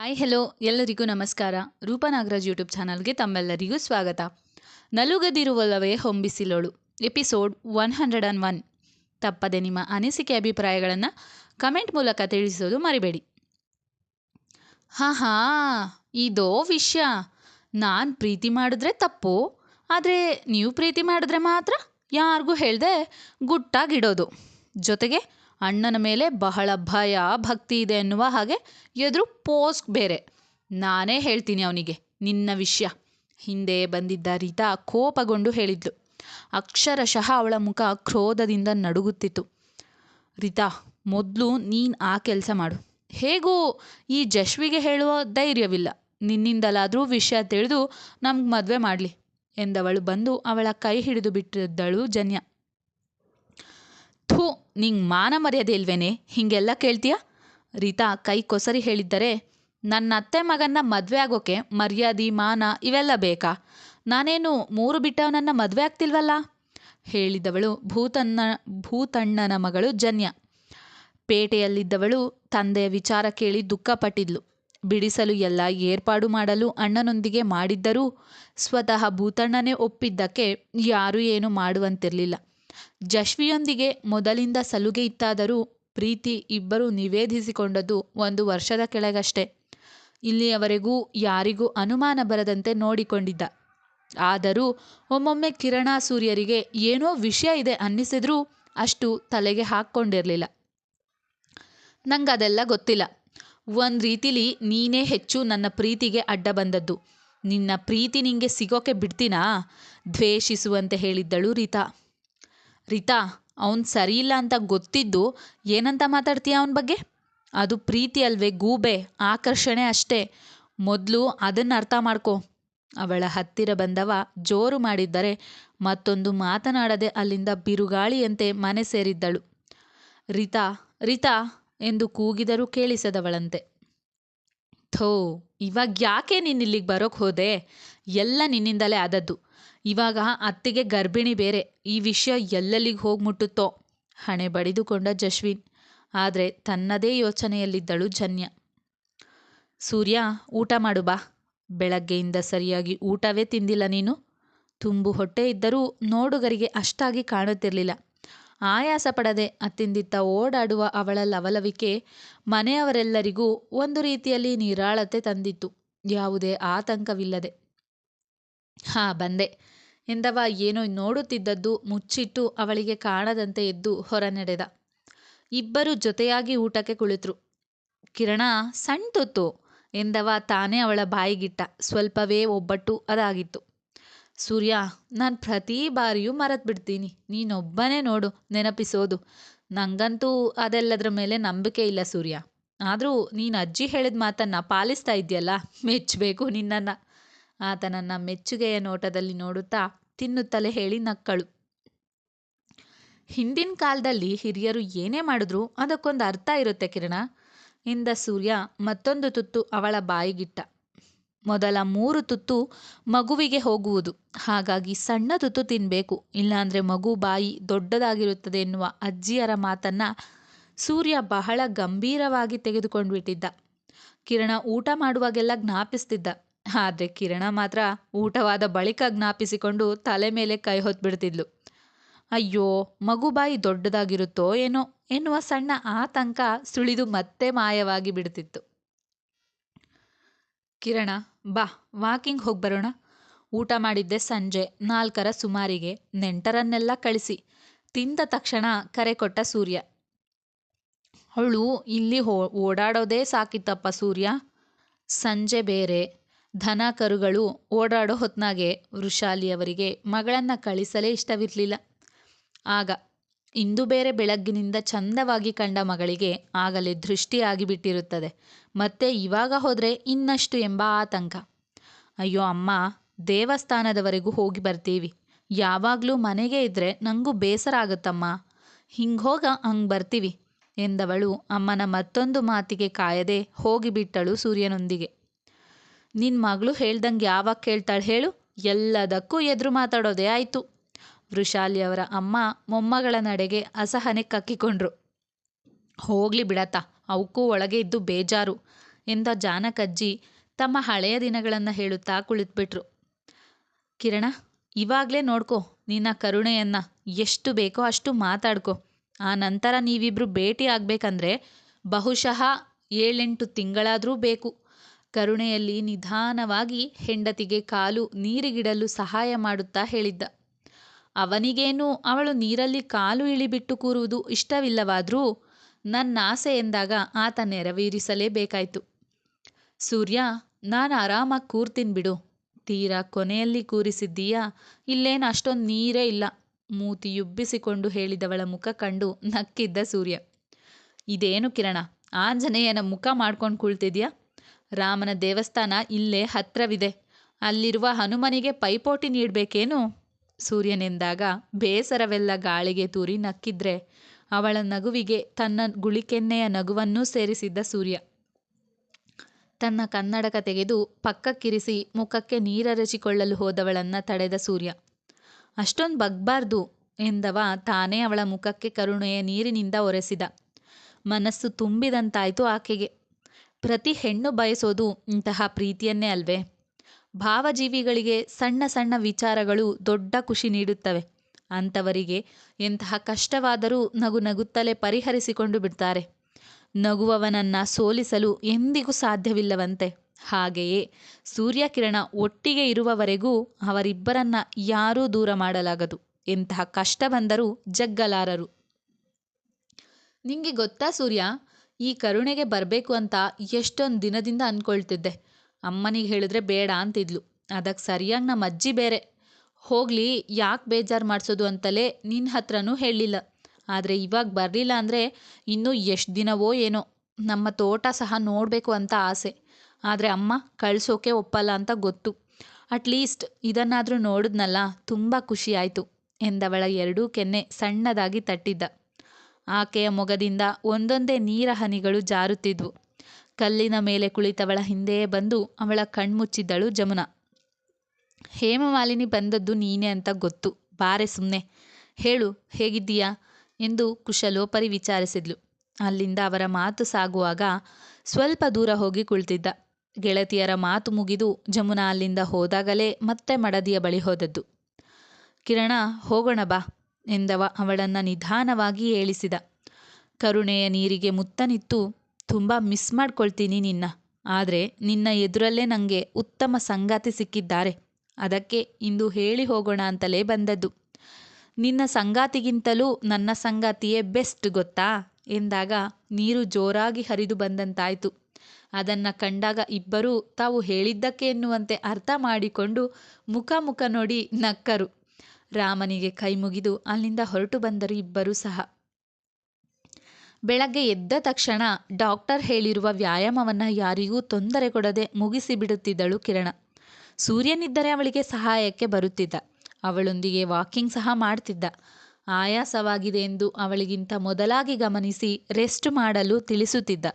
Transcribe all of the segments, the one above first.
Hi hello ಎಲ್ಲರಿಗೂ ನಮಸ್ಕಾರ. Roopa Nagaraj YouTube ಚಾನಲ್ಗೆ ತಮ್ಮೆಲ್ಲರಿಗೂ ಸ್ವಾಗತ. ನಲುಗದಿರುವಲ್ಲವೇ ಹೊಂಬಿಸಿಲೋಳು. Episode one hundred and one ತಪ್ಪದೆ ನಿಮ್ಮ ಅನಿಸಿಕೆ ಅಭಿಪ್ರಾಯಗಳನ್ನು ಕಮೆಂಟ್ ಮೂಲಕ ತಿಳಿಸೋದು ಮರಿಬೇಡಿ. ಹಾ ಹಾ ಇದೋ ವಿಷಯ. ನಾನು ಪ್ರೀತಿ ಮಾಡಿದ್ರೆ ತಪ್ಪು, ಆದರೆ ನೀವು ಪ್ರೀತಿ ಮಾಡಿದ್ರೆ ಮಾತ್ರ ಯಾರಿಗೂ ಹೇಳದೆ ಗುಟ್ಟಾಗಿಡೋದು. ಜೊತೆಗೆ ಅಣ್ಣನ ಮೇಲೆ ಬಹಳ ಭಯ, ಭಕ್ತಿ ಇದೆ ಎನ್ನುವ ಹಾಗೆ ಎದುರು ಪೋಸ್ಟ್ ಬೇರೆ. ನಾನೇ ಹೇಳ್ತೀನಿ ಅವನಿಗೆ, ನಿನ್ನ ವಿಷಯ. ಹಿಂದೆ ಬಂದಿದ್ದ ರೀತಾ ಕೋಪಗೊಂಡು ಹೇಳಿದ್ಲು. ಅಕ್ಷರಶಃ ಅವಳ ಮುಖ ಕ್ರೋಧದಿಂದ ನಡುಗುತ್ತಿತ್ತು. ರೀತಾ, ಮೊದಲು ನೀನು ಆ ಕೆಲಸ ಮಾಡು. ಹೇಗೂ? ಈ ಜಶ್ವಿಗೆ ಹೇಳುವ ಧೈರ್ಯವಿಲ್ಲ. ನಿನ್ನಿಂದಲಾದರೂ ವಿಷಯ ತಿಳಿದು ನಮ್ಗೆ ಮದುವೆ ಮಾಡಲಿ ಎಂದವಳು ಬಂದು ಅವಳ ಕೈ ಹಿಡಿದು ಬಿಟ್ಟಿದ್ದಳು ಜನ್ಯ. ಥೂ ನಿಂಗೆ ಮಾನ ಮರ್ಯಾದೆ ಇಲ್ವೇನೆ? ಹೀಗೆಲ್ಲ ಕೇಳ್ತೀಯ? ರೀತಾ ಕೈ ಕೊಸರಿ ಹೇಳಿದ್ದರೆ ನನ್ನ ಅತ್ತೆ ಮಗನ್ನ ಮದುವೆ ಆಗೋಕೆ ಮರ್ಯಾದೆ, ಮಾನ ಇವೆಲ್ಲ ಬೇಕಾ? ನಾನೇನು ಮೂರು ಬಿಟ್ಟವನನ್ನ ಮದುವೆ ಆಗ್ತಿಲ್ವಲ್ಲ? ಹೇಳಿದವಳು ಭೂತನ್ನ, ಭೂತಣ್ಣನ ಮಗಳು ಜನ್ಯ. ಪೇಟೆಯಲ್ಲಿದ್ದವಳು ತಂದೆಯ ವಿಚಾರ ಕೇಳಿ ದುಃಖಪಟ್ಟಿದ್ಲು. ಬಿಡಿಸಲು ಎಲ್ಲ ಏರ್ಪಾಡು ಮಾಡಲು ಅಣ್ಣನೊಂದಿಗೆ ಮಾಡಿದ್ದರೂ, ಸ್ವತಃ ಭೂತಣ್ಣನೇ ಒಪ್ಪಿದ್ದಕ್ಕೆ ಯಾರೂ ಏನು ಮಾಡುವಂತಿರಲಿಲ್ಲ. ಜಶ್ವಿಯೊಂದಿಗೆ ಮೊದಲಿಂದ ಸಲುಗೆ ಇತ್ತಾದರೂ ಪ್ರೀತಿ ಇಬ್ಬರೂ ನಿವೇದಿಸಿಕೊಂಡದ್ದು ಒಂದು ವರ್ಷದ ಕೆಳಗಷ್ಟೆ. ಇಲ್ಲಿಯವರೆಗೂ ಯಾರಿಗೂ ಅನುಮಾನ ಬರದಂತೆ ನೋಡಿಕೊಂಡಿದ್ದ. ಆದರೂ ಒಮ್ಮೊಮ್ಮೆ ಕಿರಣ ಸೂರ್ಯರಿಗೆ ಏನೋ ವಿಷಯ ಇದೆ ಅನ್ನಿಸಿದ್ರೂ ಅಷ್ಟು ತಲೆಗೆ ಹಾಕ್ಕೊಂಡಿರಲಿಲ್ಲ. ನಂಗದೆಲ್ಲ ಗೊತ್ತಿಲ್ಲ. ಒಂದು ರೀತಿಲಿ ನೀನೇ ಹೆಚ್ಚು ನನ್ನ ಪ್ರೀತಿಗೆ ಅಡ್ಡ ಬಂದದ್ದು. ನಿನ್ನ ಪ್ರೀತಿ ನಿಂಗೆ ಸಿಗೋಕೆ ಬಿಡ್ತೀನಾ? ದ್ವೇಷಿಸುವಂತೆ ಹೇಳಿದ್ದಳು ರೀತಾ. ರೀತಾ, ಅವನು ಸರಿಯಿಲ್ಲ ಅಂತ ಗೊತ್ತಿದ್ದು ಏನಂತ ಮಾತಾಡ್ತೀಯ ಅವನ ಬಗ್ಗೆ? ಅದು ಪ್ರೀತಿ ಅಲ್ವೇ, ಗೂಬೆ, ಆಕರ್ಷಣೆ ಅಷ್ಟೇ. ಮೊದಲು ಅದನ್ನು ಅರ್ಥ ಮಾಡ್ಕೊ. ಅವಳ ಹತ್ತಿರ ಬಂದವ ಜೋರು ಮಾಡಿದ್ದರೆ ಮತ್ತೊಂದು ಮಾತನಾಡದೆ ಅಲ್ಲಿಂದ ಬಿರುಗಾಳಿಯಂತೆ ಮನೆ ಸೇರಿದ್ದಳು. ರೀತಾ, ರಿತಾ ಎಂದು ಕೂಗಿದರೂ ಕೇಳಿಸದವಳಂತೆ. ಥೋ, ಇವಾಗ ಯಾಕೆ ನೀನು ಇಲ್ಲಿಗೆ ಬರೋಕ್ಕೆ ಹೋದೆ? ಎಲ್ಲ ನಿನ್ನಿಂದಲೇ ಆದದ್ದು. ಇವಾಗ ಅತ್ತಿಗೆ ಗರ್ಭಿಣಿ ಬೇರೆ. ಈ ವಿಷಯ ಎಲ್ಲೆಲ್ಲಿಗೆ ಹೋಗಿ ಮುಟ್ಟುತ್ತೋ? ಹಣೆ ಬಡಿದುಕೊಂಡ ಜಶ್ವಿನ್. ಆದರೆ ತನ್ನದೇ ಯೋಚನೆಯಲ್ಲಿದ್ದಳು ಜನ್ಯ. ಸೂರ್ಯ, ಊಟ ಮಾಡು ಬಾ. ಬೆಳಗ್ಗೆಯಿಂದ ಸರಿಯಾಗಿ ಊಟವೇ ತಿಂದಿಲ್ಲ ನೀನು. ತುಂಬು ಹೊಟ್ಟೆ ಇದ್ದರೂ ನೋಡುಗರಿಗೆ ಅಷ್ಟಾಗಿ ಕಾಣುತ್ತಿರಲಿಲ್ಲ. ಆಯಾಸ ಪಡದೆ ಅತ್ತಿಂದಿತ್ತ ಓಡಾಡುವ ಅವಳ ಲವಲವಿಕೆ ಮನೆಯವರೆಲ್ಲರಿಗೂ ಒಂದು ರೀತಿಯಲ್ಲಿ ನಿರಾಳತೆ ತಂದಿತ್ತು. ಯಾವುದೇ ಆತಂಕವಿಲ್ಲದೆ. ಹಾ, ಬಂದೆ. ಎಂದವ ಏನೋ ನೋಡುತ್ತಿದ್ದದ್ದು ಮುಚ್ಚಿಟ್ಟು ಅವಳಿಗೆ ಕಾಣದಂತೆ ಎದ್ದು ಹೊರ ನಡೆದ ಇಬ್ಬರು ಜೊತೆಯಾಗಿ ಊಟಕ್ಕೆ ಕುಳಿತರು. ಕಿರಣ ಸಣ್ಣ ತುತ್ತು ಎಂದವ ತಾನೇ ಅವಳ ಬಾಯಿಗಿಟ್ಟ. ಸ್ವಲ್ಪವೇ ಒಬ್ಬಟ್ಟು ಅದಾಗಿತ್ತು. ಸೂರ್ಯ, ನಾನು ಪ್ರತಿ ಬಾರಿಯೂ ಮರೆತು ಬಿಡ್ತೀನಿ ನೀನೊಬ್ಬನೇ ನೋಡು, ನೆನಪಿಸೋದು. ನಂಗಂತೂ ಅದೆಲ್ಲದರ ಮೇಲೆ ನಂಬಿಕೆ ಇಲ್ಲ ಸೂರ್ಯ. ಆದರೂ ನೀನು ಅಜ್ಜಿ ಹೇಳಿದ ಮಾತನ್ನು ಪಾಲಿಸ್ತಾ ಇದೆಯಲ್ಲ ಮೆಚ್ಚಬೇಕು ನಿನ್ನನ್ನು. ಆತನನ್ನ ಮೆಚ್ಚುಗೆಯ ನೋಟದಲ್ಲಿ ನೋಡುತ್ತಾ ತಿನ್ನುತ್ತಲೇ ಹೇಳಿ ನಕ್ಕಳು. ಹಿಂದಿನ ಕಾಲದಲ್ಲಿ ಹಿರಿಯರು ಏನೇ ಮಾಡಿದ್ರು ಅದಕ್ಕೊಂದು ಅರ್ಥ ಇರುತ್ತೆ ಕಿರಣ. ಇಂದ ಸೂರ್ಯ ಮತ್ತೊಂದು ತುತ್ತು ಅವಳ ಬಾಯಿಗಿಟ್ಟ. ಮೊದಲ ಮೂರು ತುತ್ತು ಮಗುವಿಗೆ ಹೋಗುವುದು. ಹಾಗಾಗಿ ಸಣ್ಣ ತುತ್ತು ತಿನ್ನಬೇಕು ಇಲ್ಲಾಂದರೆ ಮಗು ಬಾಯಿ ದೊಡ್ಡದಾಗಿರುತ್ತದೆ ಎನ್ನುವ ಅಜ್ಜಿಯರ ಮಾತನ್ನ ಸೂರ್ಯ ಬಹಳ ಗಂಭೀರವಾಗಿ ತೆಗೆದುಕೊಂಡು ಬಿಟ್ಟಿದ್ದ ಕಿರಣ ಊಟ ಮಾಡುವಾಗೆಲ್ಲ ಜ್ಞಾಪಿಸ್ತಿದ್ದ. ಆದರೆ ಕಿರಣ ಮಾತ್ರ ಊಟವಾದ ಬಳಿಕ ಜ್ಞಾಪಿಸಿಕೊಂಡು ತಲೆ ಮೇಲೆ ಕೈ ಹೊತ್ಬಿಡ್ತಿದ್ಲು. ಅಯ್ಯೋ, ಮಗು ಬಾಯಿ ದೊಡ್ಡದಾಗಿರುತ್ತೋ ಏನೋ ಎನ್ನುವ ಸಣ್ಣ ಆತಂಕ ಸುಳಿದು ಮತ್ತೆ ಮಾಯವಾಗಿ ಬಿಡ್ತಿತ್ತು. ಕಿರಣ, ಬಾ, ವಾಕಿಂಗ್ ಹೋಗಿ ಬರೋಣ. ಊಟ ಮಾಡಿದ್ದೆ ಸಂಜೆ, ನಾಲ್ಕರ ಸುಮಾರಿಗೆ. ನೆಂಟರನ್ನೆಲ್ಲ ಕಳಿಸಿ. ತಿಂದ ತಕ್ಷಣ ಕರೆ ಕೊಟ್ಟ ಸೂರ್ಯ. ಅವಳು ಇಲ್ಲಿ ಓಡಾಡೋದೇ ಸಾಕಿತ್ತಪ್ಪ ಸೂರ್ಯ. ಸಂಜೆ ಬೇರೆ. ದನ ಕರುಗಳು ಓಡಾಡೋ ಹೊತ್ನಾಗೆ ವೃಷಾಲಿಯವರಿಗೆ ಮಗಳನ್ನು ಕಳಿಸಲೇ ಇಷ್ಟವಿರಲಿಲ್ಲ. ಆಗ ಇಂದು ಬೇರೆ ಬೆಳಗ್ಗಿನಿಂದ ಚಂದವಾಗಿ ಕಂಡ ಮಗಳಿಗೆ ಆಗಲೇ ದೃಷ್ಟಿಯಾಗಿ ಬಿಟ್ಟಿರುತ್ತದೆ ಮತ್ತೆ ಇವಾಗ ಹೋದರೆ ಇನ್ನಷ್ಟು ಎಂಬ ಆತಂಕ. ಅಯ್ಯೋ ಅಮ್ಮ, ದೇವಸ್ಥಾನದವರೆಗೂ ಹೋಗಿ ಬರ್ತೀವಿ. ಯಾವಾಗಲೂ ಮನೆಗೆ ಇದ್ದರೆ ನನಗೂ ಬೇಸರ ಆಗುತ್ತಮ್ಮ. ಹಿಂಗೆ ಹೋಗ, ಹಂಗೆ ಬರ್ತೀವಿ ಎಂದವಳು ಅಮ್ಮನ ಮತ್ತೊಂದು ಮಾತಿಗೆ ಕಾಯದೆ ಹೋಗಿಬಿಟ್ಟಳು ಸೂರ್ಯನೊಂದಿಗೆ. ನಿನ್ನ ಮಗಳು ಹೇಳ್ದಂಗೆ ಯಾವಾಗ ಕೇಳ್ತಾಳೆ ಹೇಳು? ಎಲ್ಲದಕ್ಕೂ ಎದುರು ಮಾತಾಡೋದೇ ಆಯಿತು. ವೃಷಾಲಿಯವರ ಅಮ್ಮ ಮೊಮ್ಮಗಳ ನಡೆಗೆ ಅಸಹನೆ ಕಕ್ಕಿಕೊಂಡ್ರು. ಹೋಗ್ಲಿ ಬಿಡತ್ತ, ಅವಕ್ಕೂ ಒಳಗೆ ಇದ್ದು ಬೇಜಾರು ಎಂದ ಜಾನಕಜ್ಜಿ ತಮ್ಮ ಹಳೆಯ ದಿನಗಳನ್ನು ಹೇಳುತ್ತಾ ಕುಳಿತುಬಿಟ್ರು. ಕಿರಣ, ಇವಾಗಲೇ ನೋಡ್ಕೋ ನಿನ್ನ ಕರುಣೆಯನ್ನ, ಎಷ್ಟು ಬೇಕೋ ಅಷ್ಟು ಮಾತಾಡ್ಕೊ. ಆ ನಂತರ ನೀವಿಬ್ರು ಭೇಟಿ ಆಗ್ಬೇಕಂದ್ರೆ ಬಹುಶಃ ಏಳೆಂಟು ತಿಂಗಳಾದರೂ ಬೇಕು. ಕರುಣೆಯಲ್ಲಿ ನಿಧಾನವಾಗಿ ಹೆಂಡತಿಗೆ ಕಾಲು ನೀರಿಗಿಡಲು ಸಹಾಯ ಮಾಡುತ್ತಾ ಹೇಳಿದ್ದ. ಅವನಿಗೇನು ಅವಳು ನೀರಲ್ಲಿ ಕಾಲು ಇಳಿಬಿಟ್ಟು ಕೂರುವುದು ಇಷ್ಟವಿಲ್ಲವಾದರೂ ನನ್ನ ಆಸೆ ಎಂದಾಗ ಆತ ನೆರವೇರಿಸಲೇಬೇಕಾಯಿತು. ಸೂರ್ಯ, ನಾನು ಆರಾಮಾಗಿ ಕೂರ್ತೀನಿ ಬಿಡು. ತೀರಾ ಕೊನೆಯಲ್ಲಿ ಕೂರಿಸಿದ್ದೀಯಾ? ಇಲ್ಲೇನು ಅಷ್ಟೊಂದು ನೀರೇ ಇಲ್ಲ. ಮೂತಿಯುಬ್ಬಿಸಿಕೊಂಡು ಹೇಳಿದವಳ ಮುಖ ಕಂಡು ನಕ್ಕಿದ್ದ ಸೂರ್ಯ. ಇದೇನು ಕಿರಣ? ಆಂಜನೇಯನ ಮುಖ ಮಾಡ್ಕೊಂಡು ಕುಳ್ತಿದ್ಯಾ? ರಾಮನ ದೇವಸ್ಥಾನ ಇಲ್ಲೇ ಹತ್ರವಿದೆ. ಅಲ್ಲಿರುವ ಹನುಮನಿಗೆ ಪೈಪೋಟಿ ನೀಡಬೇಕೇನು? ಸೂರ್ಯನೆಂದಾಗ ಬೇಸರವೆಲ್ಲ ಗಾಳಿಗೆ ತೂರಿ ನಕ್ಕಿದ್ರೆ ಅವಳ ನಗುವಿಗೆ ತನ್ನ ಗುಳಿಕೆನ್ನೆಯ ನಗುವನ್ನೂ ಸೇರಿಸಿದ್ದ ಸೂರ್ಯ. ತನ್ನ ಕನ್ನಡಕ ತೆಗೆದು ಪಕ್ಕಕ್ಕಿರಿಸಿ ಮುಖಕ್ಕೆ ನೀರರಚಿಕೊಳ್ಳಲು ಹೋದವಳನ್ನ ತಡೆದ ಸೂರ್ಯ. ಅಷ್ಟೊಂದು ಬಗ್ಬಾರ್ದು ಎಂದವ ತಾನೇ ಅವಳ ಮುಖಕ್ಕೆ ಕರುಣೆಯ ನೀರಿನಿಂದ ಒರೆಸಿದ. ಮನಸ್ಸು ತುಂಬಿದಂತಾಯಿತು ಆಕೆಗೆ. ಪ್ರತಿ ಹೆಣ್ಣು ಬಯಸೋದು ಇಂತಹ ಪ್ರೀತಿಯನ್ನೇ ಅಲ್ವೇ? ಭಾವಜೀವಿಗಳಿಗೆ ಸಣ್ಣ ಸಣ್ಣ ವಿಚಾರಗಳು ದೊಡ್ಡ ಖುಷಿ ನೀಡುತ್ತವೆ. ಅಂಥವರಿಗೆ ಎಂತಹ ಕಷ್ಟವಾದರೂ ನಗು ನಗುತ್ತಲೇ ಪರಿಹರಿಸಿಕೊಂಡು ಬಿಡ್ತಾರೆ. ನಗುವವನನ್ನು ಸೋಲಿಸಲು ಎಂದಿಗೂ ಸಾಧ್ಯವಿಲ್ಲವಂತೆ. ಹಾಗೆಯೇ ಸೂರ್ಯಕಿರಣ ಒಟ್ಟಿಗೆ ಇರುವವರೆಗೂ ಅವರಿಬ್ಬರನ್ನ ಯಾರೂ ದೂರ ಮಾಡಲಾಗದು. ಎಂತಹ ಕಷ್ಟ ಬಂದರೂ ಜಗ್ಗಲಾರರು. ನಿಂಗೆ ಗೊತ್ತಾ ಸೂರ್ಯ? ಈ ಕರುಣೆಗೆ ಬರಬೇಕು ಅಂತ ಎಷ್ಟೊಂದು ದಿನದಿಂದ ಅಂದ್ಕೊಳ್ತಿದ್ದೆ ಅಮ್ಮನಿಗೆ ಹೇಳಿದ್ರೆ ಬೇಡ ಅಂತಿದ್ಲು. ಅದಕ್ಕೆ ಸರಿಯಾಗಿ ನಮ್ಮ ಅಜ್ಜಿ ಬೇರೆ. ಹೋಗಲಿ, ಯಾಕೆ ಬೇಜಾರು ಮಾಡಿಸೋದು ಅಂತಲೇ ನಿನ್ನ ಹತ್ರನೂ ಹೇಳಲಿಲ್ಲ. ಆದರೆ ಇವಾಗ ಬರಲಿಲ್ಲ ಅಂದರೆ ಇನ್ನೂ ಎಷ್ಟು ದಿನವೋ ಏನೋ. ನಮ್ಮ ತೋಟ ಸಹ ನೋಡಬೇಕು ಅಂತ ಆಸೆ. ಆದರೆ ಅಮ್ಮ ಕಳಿಸೋಕೆ ಒಪ್ಪಲ್ಲ ಅಂತ ಗೊತ್ತು. ಅಟ್ಲೀಸ್ಟ್ ಇದನ್ನಾದರೂ ನೋಡಿದ್ನಲ್ಲ, ತುಂಬ ಖುಷಿ ಎಂದವಳ ಎರಡೂ ಕೆನ್ನೆ ಸಣ್ಣದಾಗಿ ತಟ್ಟಿದ್ದ. ಆಕೆಯ ಮೊಗದಿಂದ ಒಂದೊಂದೇ ನೀರ ಹನಿಗಳು ಜಾರುತ್ತಿದ್ವು. ಕಲ್ಲಿನ ಮೇಲೆ ಕುಳಿತವಳ ಹಿಂದೆಯೇ ಬಂದು ಅವಳ ಕಣ್ಮುಚ್ಚಿದ್ದಳು ಜಮುನಾ. ಹೇಮಮಾಲಿನಿ ಬಂದದ್ದು ನೀನೇ ಅಂತ ಗೊತ್ತು. ಬಾರೆ ಸುಮ್ಮನೆ ಹೇಳು, ಹೇಗಿದ್ದೀಯಾ? ಎಂದು ಕುಶಲೋಪರಿ ವಿಚಾರಿಸಿದ್ಲು. ಅಲ್ಲಿಂದ ಅವರ ಮಾತು ಸಾಗುವಾಗ ಸ್ವಲ್ಪ ದೂರ ಹೋಗಿ ಕುಳಿತಿದ್ದ. ಗೆಳತಿಯರ ಮಾತು ಮುಗಿದು ಜಮುನಾ ಅಲ್ಲಿಂದ ಹೋದಾಗಲೇ ಮತ್ತೆ ಮಡದಿಯ ಬಳಿ ಹೋದದ್ದು. ಕಿರಣ, ಹೋಗೋಣ ಬಾ. ಎಂದವ ಅವಳನ್ನು ನಿಧಾನವಾಗಿ ಏಳಿಸಿದ. ಕರುಣೆಯ ನೀರಿಗೆ ಮುತ್ತನಿತ್ತು, ತುಂಬ ಮಿಸ್ ಮಾಡ್ಕೊಳ್ತೀನಿ ನಿನ್ನ. ಆದರೆ ನಿನ್ನ ಎದುರಲ್ಲೇ ನನಗೆ ಉತ್ತಮ ಸಂಗಾತಿ ಸಿಕ್ಕಿದ್ದಾರೆ. ಅದಕ್ಕೆ ಇಂದು ಹೇಳಿ ಹೋಗೋಣ ಅಂತಲೇ ಬಂದದ್ದು. ನಿನ್ನ ಸಂಗಾತಿಗಿಂತಲೂ ನನ್ನ ಸಂಗಾತಿಯೇ ಬೆಸ್ಟ್ ಗೊತ್ತಾ? ಎಂದಾಗ ನೀರು ಜೋರಾಗಿ ಹರಿದು ಬಂದಂತಾಯಿತು. ಅದನ್ನು ಕಂಡಾಗ ಇಬ್ಬರೂ ತಾವು ಹೇಳಿದ್ದಕ್ಕೆ ಎನ್ನುವಂತೆ ಅರ್ಥ ಮಾಡಿಕೊಂಡು ಮುಖ ಮುಖ ನೋಡಿ ನಕ್ಕರು. ರಾಮನಿಗೆ ಕೈ ಮುಗಿದು ಅಲ್ಲಿಂದ ಹೊರಟು ಬಂದರು ಇಬ್ಬರೂ ಸಹ. ಬೆಳಗ್ಗೆ ಎದ್ದ ತಕ್ಷಣ ಡಾಕ್ಟರ್ ಹೇಳಿರುವ ವ್ಯಾಯಾಮವನ್ನು ಯಾರಿಗೂ ತೊಂದರೆ ಕೊಡದೆ ಮುಗಿಸಿ ಬಿಡುತ್ತಿದ್ದಳು ಕಿರಣ. ಸೂರ್ಯನಿದ್ದರೆ ಅವಳಿಗೆ ಸಹಾಯಕ್ಕೆ ಬರುತ್ತಿದ್ದ. ಅವಳೊಂದಿಗೆ ವಾಕಿಂಗ್ ಸಹ ಮಾಡ್ತಿದ್ದ. ಆಯಾಸವಾಗಿದೆ ಎಂದು ಅವಳಿಗಿಂತ ಮೊದಲಾಗಿ ಗಮನಿಸಿ ರೆಸ್ಟ್ ಮಾಡಲು ತಿಳಿಸುತ್ತಿದ್ದ.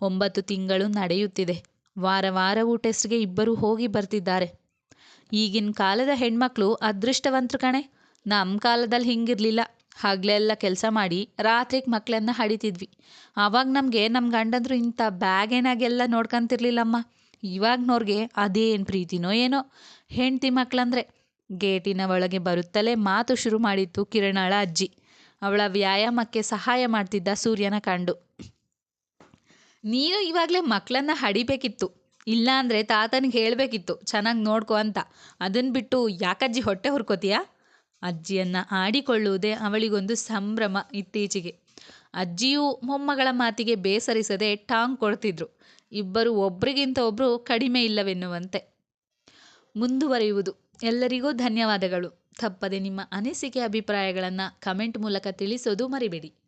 ಒಂಬತ್ತು ತಿಂಗಳು ನಡೆಯುತ್ತಿದೆ. ವಾರ ವಾರವೂ ಟೆಸ್ಟ್ಗೆ ಇಬ್ಬರು ಹೋಗಿ ಬರ್ತಿದ್ದಾರೆ. ಈಗಿನ ಕಾಲದ ಹೆಣ್ಮಕ್ಳು ಅದೃಷ್ಟವಂತರು ಕಣೆ. ನಮ್ಮ ಕಾಲದಲ್ಲಿ ಹಿಂಗಿರಲಿಲ್ಲ. ಹಗಲೆಲ್ಲ ಕೆಲಸ ಮಾಡಿ ರಾತ್ರಿಗೆ ಮಕ್ಕಳನ್ನ ಹಡಿತಿದ್ವಿ. ಆವಾಗ ನಮಗೆ ನಮ್ಮ ಗಂಡಂದ್ರು ಇಂಥ ಬ್ಯಾಗೇನಾಗೆಲ್ಲ ನೋಡ್ಕೊಂತಿರ್ಲಿಲ್ಲಮ್ಮ. ಇವಾಗ್ನವ್ರಿಗೆ ಅದೇನು ಪ್ರೀತಿನೋ ಏನೋ. ಹೆಂಡ್ತಿ ಮಕ್ಕಳಂದ್ರೆ ಗೇಟಿನ ಒಳಗೆ ಬರುತ್ತಲೇ ಮಾತು ಶುರು ಮಾಡಿತ್ತು ಕಿರಣಾಳ ಅಜ್ಜಿ. ಅವಳ ವ್ಯಾಯಾಮಕ್ಕೆ ಸಹಾಯ ಮಾಡ್ತಿದ್ದ ಸೂರ್ಯನ ಕಂಡು. ನೀನು ಇವಾಗಲೇ ಮಕ್ಕಳನ್ನ ಹಡಿಬೇಕಿತ್ತು. ಇಲ್ಲ ಅಂದರೆ ತಾತನಿಗೆ ಹೇಳಬೇಕಿತ್ತು, ಚೆನ್ನಾಗಿ ನೋಡ್ಕೊ ಅಂತ. ಅದನ್ನ ಬಿಟ್ಟು ಯಾಕಜ್ಜಿ ಹೊಟ್ಟೆ ಹುರ್ಕೋತೀಯಾ? ಅಜ್ಜಿಯನ್ನು ಆಡಿಕೊಳ್ಳುವುದೇ ಅವಳಿಗೊಂದು ಸಂಭ್ರಮ ಇತ್ತೀಚೆಗೆ. ಅಜ್ಜಿಯೂ ಮೊಮ್ಮಗಳ ಮಾತಿಗೆ ಬೇಸರಿಸದೆ ಟಾಂಗ್ ಕೊಡ್ತಿದ್ರು. ಇಬ್ಬರು ಒಬ್ರಿಗಿಂತ ಒಬ್ಬರು ಕಡಿಮೆ ಇಲ್ಲವೆನ್ನುವಂತೆ. ಮುಂದುವರಿಯುವುದು. ಎಲ್ಲರಿಗೂ ಧನ್ಯವಾದಗಳು. ತಪ್ಪದೆ ನಿಮ್ಮ ಅನಿಸಿಕೆ, ಅಭಿಪ್ರಾಯಗಳನ್ನು ಕಮೆಂಟ್ ಮೂಲಕ ತಿಳಿಸೋದು ಮರಿಬೇಡಿ.